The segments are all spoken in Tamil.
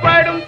படும்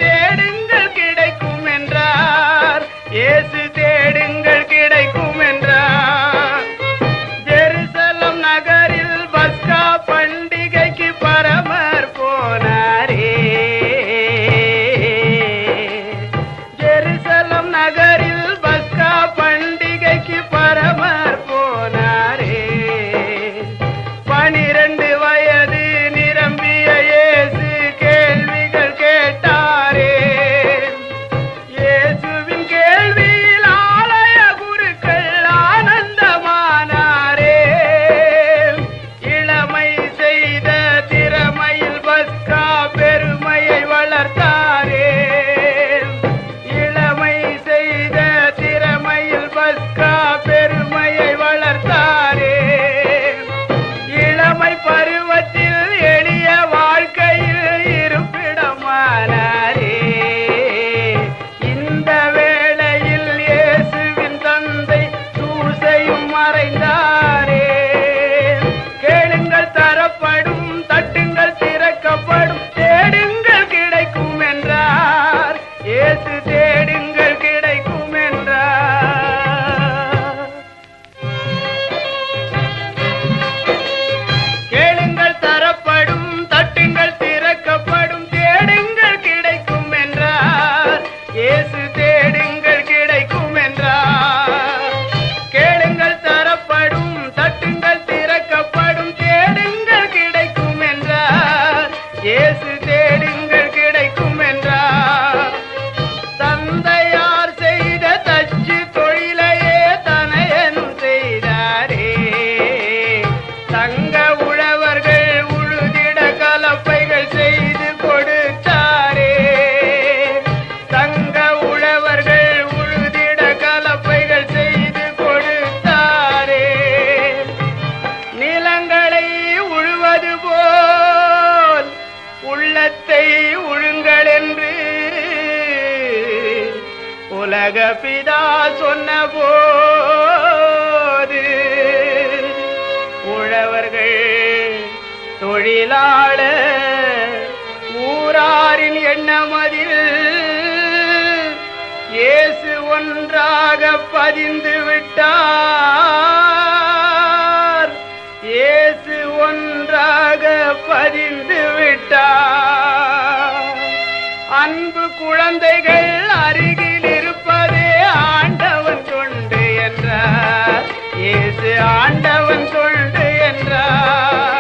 மேல ஊராரின் எண்ணமதில் இயேசு ஒன்றாக பதிந்து விட்டார். இயேசு ஒன்றாக பதிந்து விட்டார். அன்பு குழந்தைகள் அருகில் இருப்பதே ஆண்டவன் தொண்டு என்றார். இயேசு ஆண்டவன் தொண்டு என்றார்.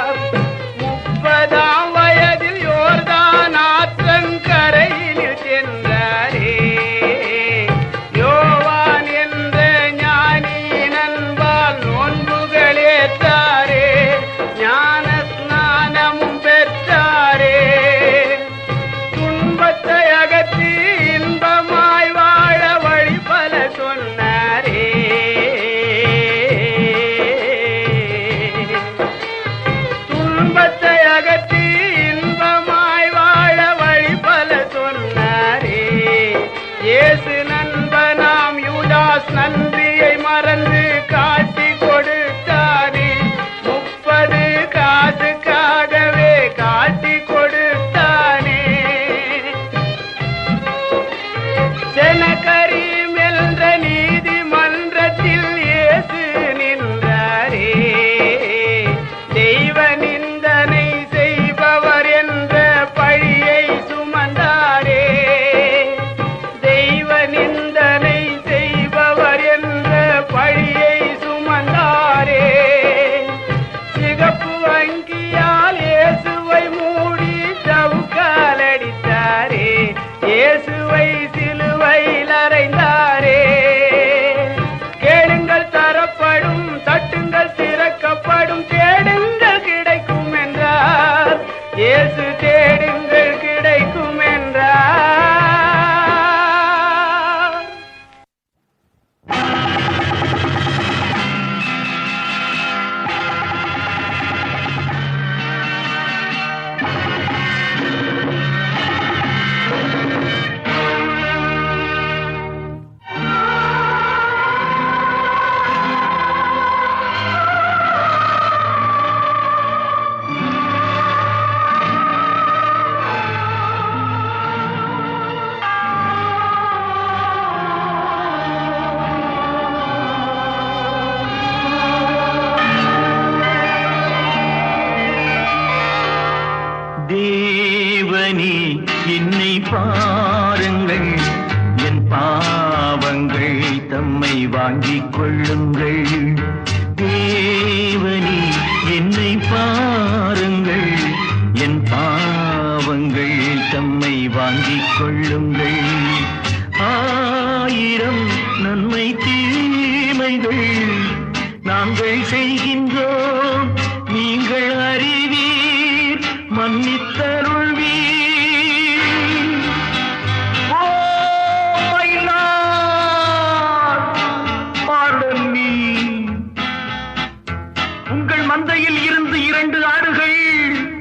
மந்தையில் இருந்து இரண்டு ஆடுகள்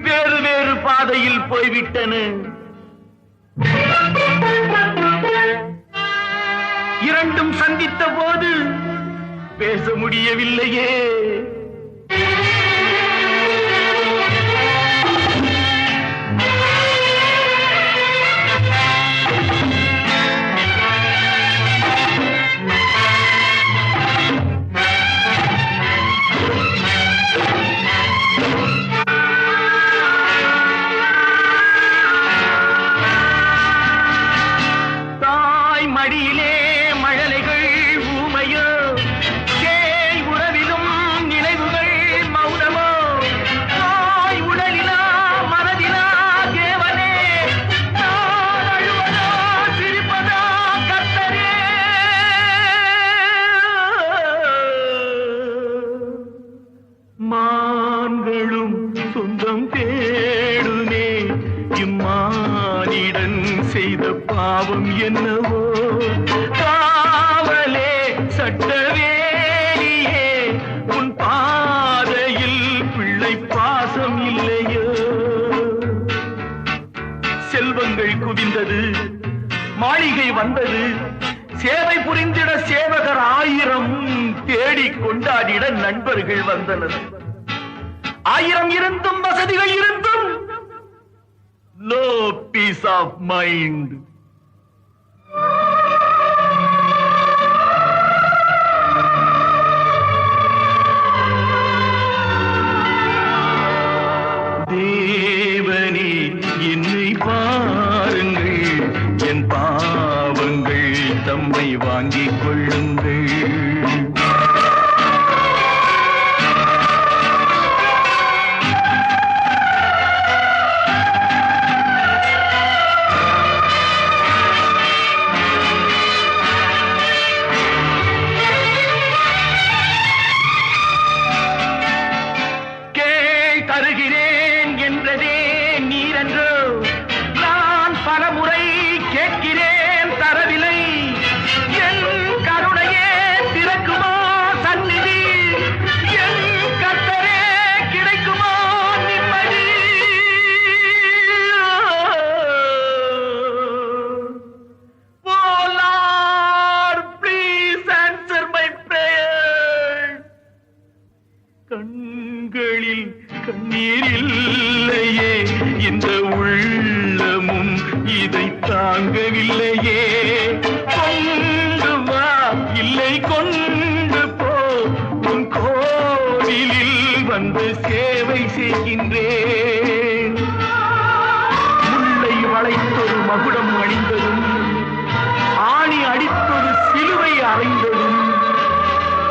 வேறு வேறு பாதையில் போய்விட்டன. இரண்டும் சந்தித்த போது பேச முடியவில்லையே. தாய் மடியிலே தேடி கொண்டாடிட நண்பர்கள் வந்தனர். ஆயிரம் இருந்தும் வசதிகள் இருந்தும் நோ பீஸ் ஆஃப் மைண்ட் வருகிறேன் என்றதே நீரன்றோ?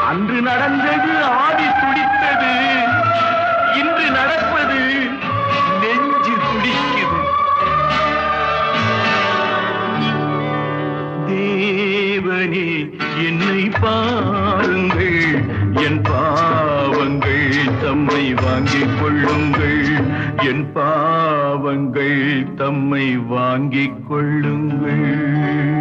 அன்று நடந்தது ஆதி துடித்தது. இன்று நடப்பது நெஞ்சு துடிக்குது. தேவனே என்னை பாருங்கள். என் பாவங்கள் தம்மை வாங்கிக் கொள்ளுங்கள். என் பாவங்கள் தம்மை வாங்கிக் கொள்ளுங்கள்.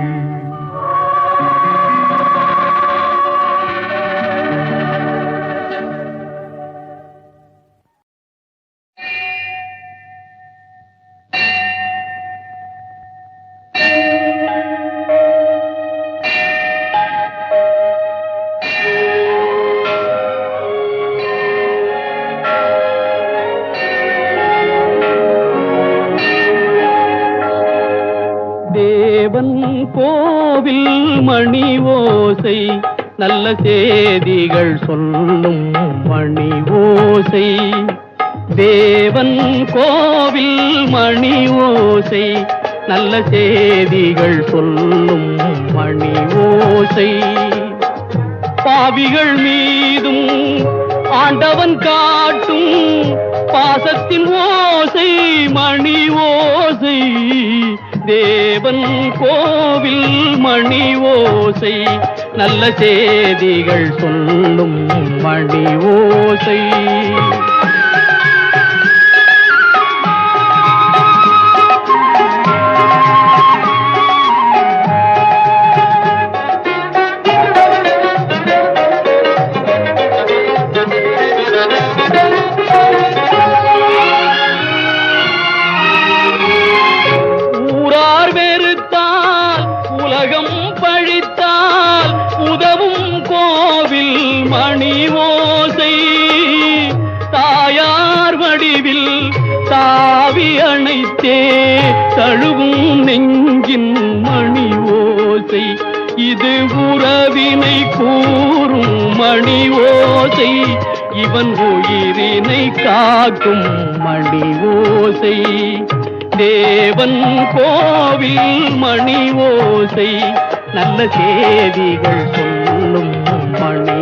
ஓசை நல்ல செய்திகள் சொல்லும் மணி ஓசை தேவன் கோவில் மணி ஓசை நல்ல செய்திகள் சொல்லும் மணி ஓசை பாவிகள் மீதும் ஆண்டவன் காட்டும் பாசத்தின் ஓசை மணி ஓசை தேவன் கோவில் மணி ஓசை நல்ல செய்திகள் சொல்லும் மணி ஓசை தேவன் உயிரினை காக்கும் மணி ஓசை தேவன் கோவில் மணி ஓசை நல்ல செய்திகள் சொல்லும் மணி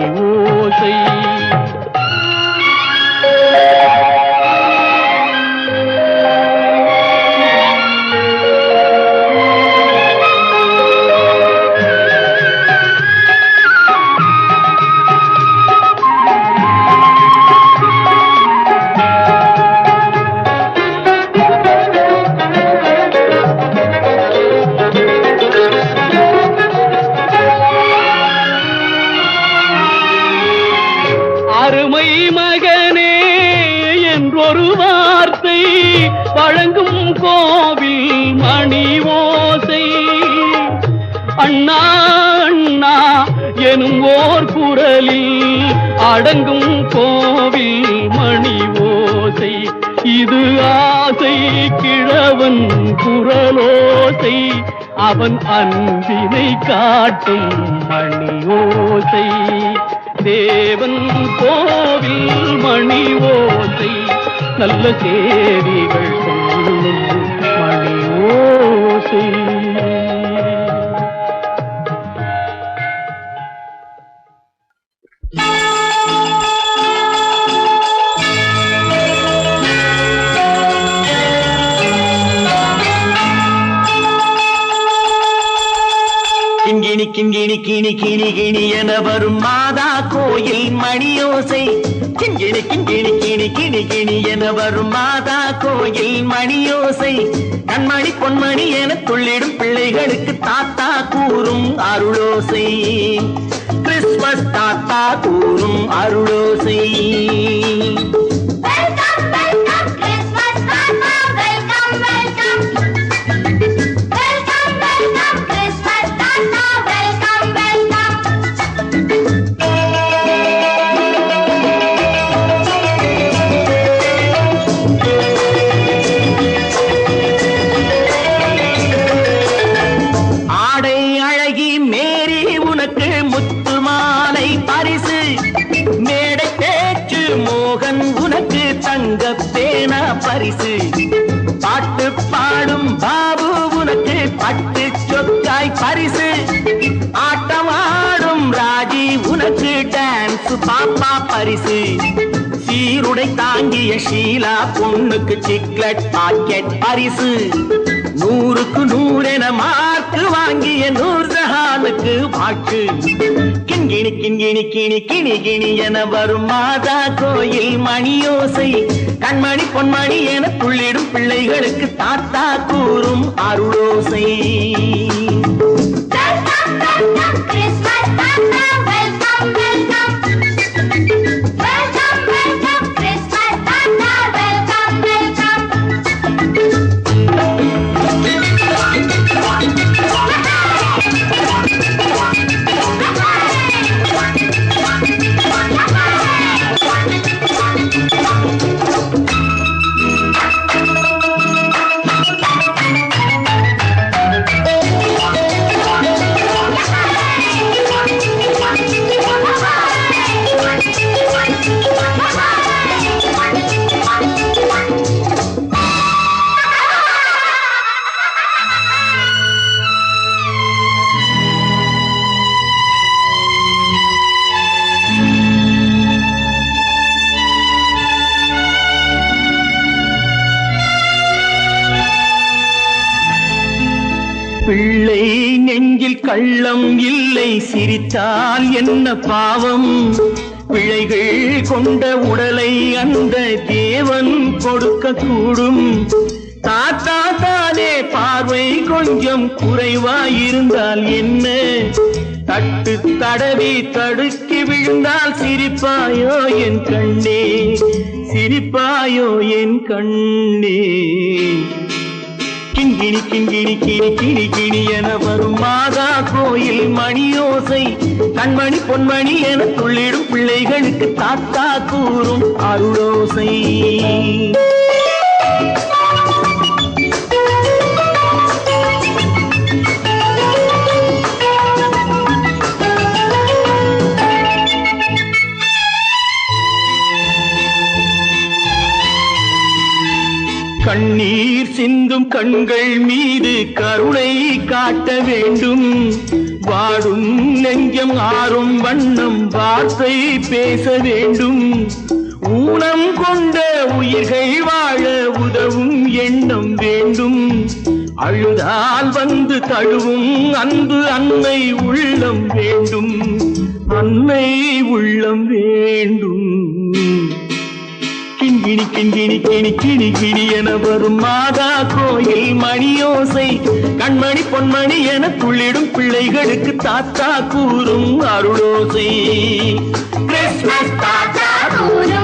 மணி ஓசை. அண்ணா அண்ணா எனும் ஓர் குரலில் அடங்கும் கோவில் மணி ஓசை. இது ஆசை கிழவன் குரலோசை. அவன் அன்பினை காட்டும் மணி ஓசை. தேவன் கோவில் மணி ஓசை. நல்ல சேதிகள் சொல்லும் ஓசை கிங்கிணி கிணி கிணி கிணி என வரும் மாதா கோயில் மணியோசை. கிங்கிணி கிங்கிணி கிணி கிணி கிணி என வரும் மாதா கோயில் மணியோசை. கண்மணி பொன்மணி என துள்ளிடும் பிள்ளைகளுக்கு தாத்தா கூறும் அருளோசை. கிறிஸ்மஸ் தாத்தா கூறும் அருளோசை. பரிசு. பாட்டு பாடும் பாபு உனக்கு பட்டு சொக்காய் பரிசு. ஆட்டம் ஆடும் ராஜி உனக்கு டான்ஸ் பாப்பா பரிசு. சீருடை தாங்கிய ஷீலா பொண்ணுக்கு சிக்லெட் பாக்கெட் பரிசு. நூறுக்கு நூறென மார்க்கு வாங்கிய நூர்ஜஹானுக்கு வாக்கு கிணி கிணி கிணி கிணி கிணி என வரும் மாதா கோயில் மணியோசை. கண்மணி பொன்மணி என துள்ளிடும் பிள்ளைகளுக்கு தாத்தா கூறும் அருளோசை. பிள்ளை நெஞ்சில் கள்ளம் இல்லை சிரித்தால் என்ன பாவம்? பிழைகள் கொண்ட உடலை அந்த தேவன் கொடுக்க கூடும் தாத்தா தானே பார்வை கொஞ்சம் குறைவாயிருந்தால் என்ன? தட்டு தடவி தடுக்கி விழுந்தால் சிரிப்பாயோ என் கண்ணே? சிரிப்பாயோ என் கண்ணே? கிண்கிணி கிண்கிணி கிணி கிணி கிணி என வரும் மாதா கோயில் மணியோசை. கண்மணி பொன்மணி என துள்ளிடும் பிள்ளைகளுக்கு தாத்தா கூறும் அருளோசை. சிந்தும் கண்கள் மீது கருணை காட்ட வேண்டும். வாடும் நெஞ்சம் ஆறும் வண்ணம் வார்த்தை பேச வேண்டும். ஊனம் கொண்ட உயிர்கள் வாழ உதவும் எண்ணம் வேண்டும். அழுதால் வந்து தழுவும் அன்பு அன்னை உள்ளம் வேண்டும். அன்னை உள்ளம் வேண்டும். கிணி கிண்கிணி கிணி கிணி கிணி என வரும் மாதா கோயில் மணியோசை. கண்மணி பொன்மணி என துள்ளிடும் பிள்ளைகளுக்கு தாத்தா கூறும் அருளோசை. கிறிஸ்துமஸ் தாத்தா கூறும்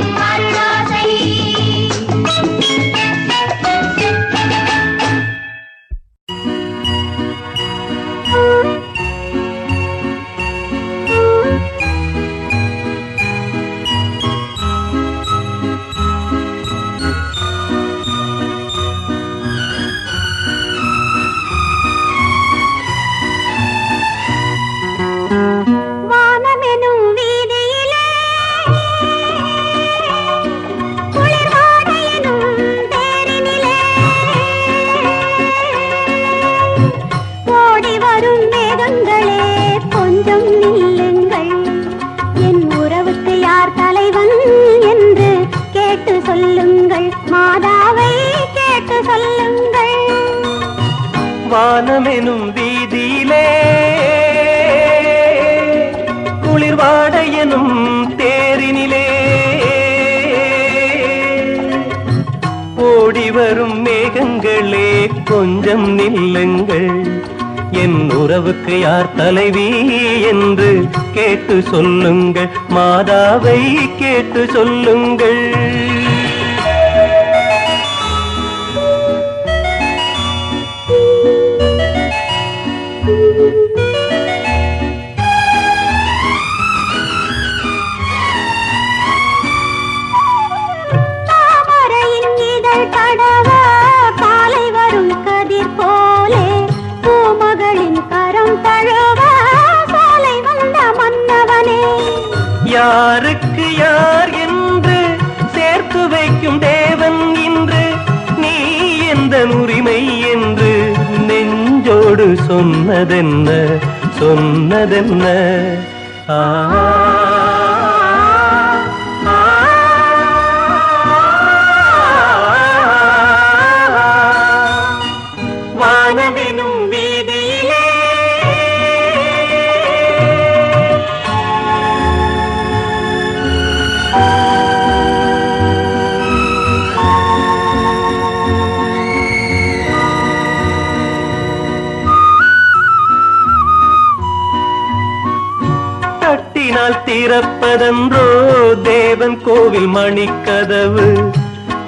வானமெனும் வீதியிலே. குளிர்வாடையனும் தேரினிலே. ஓடி வரும் மேகங்களே கொஞ்சம் நில்லுங்கள். என் உறவுக்கு யார் தலைவி என்று கேட்டு சொல்லுங்கள். மாதாவை கேட்டு சொல்லுங்கள். பூமகளின் தழுவ சாலை வந்த மன்னவனே. யாருக்கு யார் என்று சேர்த்து வைக்கும் தேவன் இன்று நீ எந்த உரிமை என்று நெஞ்சோடு சொன்னதென்ன சொன்னதென்ன? ஆ, தட்டினால் திறப்பதன்றோ தேவன் கோவில் மணிக்கதவு.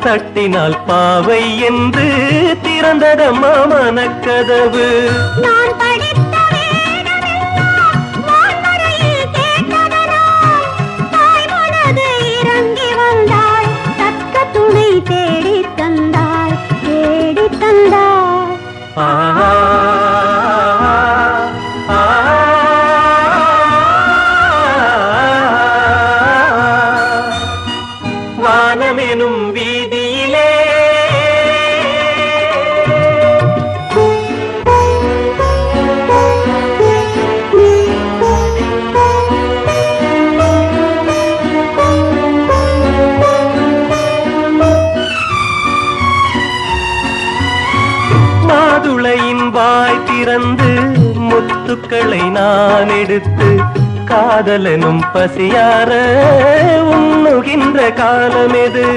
தட்டினால் பாவை என்று திறந்ததம்மா மனக்கதவு. நான் திறந்து முத்துக்களை நான் எடுத்து காதலனும் பசியார உண்ணுகின்ற காலம் எது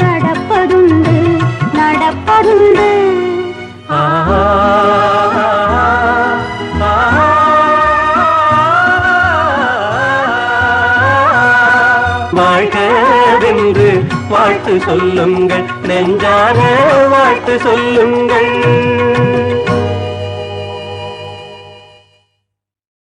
நடப்பதுண்டு நடப்பதுண்டு. வாழ்த்து சொல்லுங்கள். நெஞ்சார வாழ்த்து சொல்லுங்கள்.